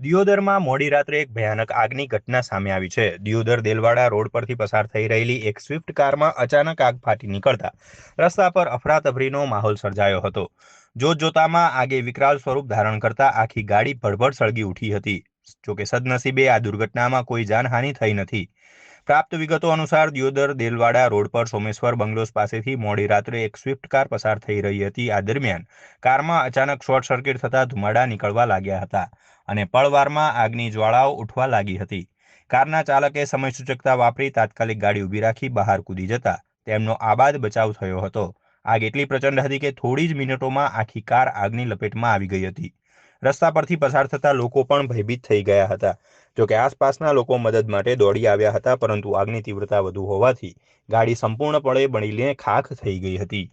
દિયોદરમાં મોડી રાત્રે એક ભયાનક આગની ઘટના સામે આવી છે. દિયોદર દેલવાડા રોડ પરથી પસાર થઈ રહેલી એક સ્વિફ્ટ કારમાં અચાનક આગ ફાટી નીકળતા રસ્તા પર અફરાતફરીનો માહોલ સર્જાયો હતો. જોત જોતામાં આગે વિકરાળ સ્વરૂપ ધારણ કરતા આખી ગાડી ભડભડ સળગી ઉઠી હતી. જોકે સદનસીબે આ દુર્ઘટનામાં કોઈ જાનહાનિ થઈ નથી. પ્રાપ્ત વિગતો અનુસાર દિયોદર દેલવાડા રોડ પર સોમેશ્વર બંગલોસ પાસેથી મોડી રાત્રે એક સ્વિફ્ટ કાર પસાર થઈ રહી હતી. આ દરમિયાન કારમાં અચાનક શોર્ટ સર્કિટ થતા ધુમાડા નીકળવા લાગ્યા હતા અને પળવારમાં આગની જ્વાળાઓ ઉઠવા લાગી હતી. કારના ચાલકે સમય સૂચકતા વાપરી તાત્કાલિક ગાડી ઊભી રાખી બહાર કૂદી જતા તેમનો આબાદ બચાવ થયો હતો. આગ એટલી પ્રચંડ હતી કે થોડી જ મિનિટોમાં આખી કાર આગની લપેટમાં આવી ગઈ હતી. રસ્તા પરથી પસાર થતા લોકો પણ ભયભીત થઈ ગયા હતા. જોકે આસપાસના લોકો મદદ માટે દોડી આવ્યા હતા, પરંતુ આગની તીવ્રતા વધુ હોવાથી ગાડી સંપૂર્ણપણે બળીને ખાખ થઈ ગઈ હતી.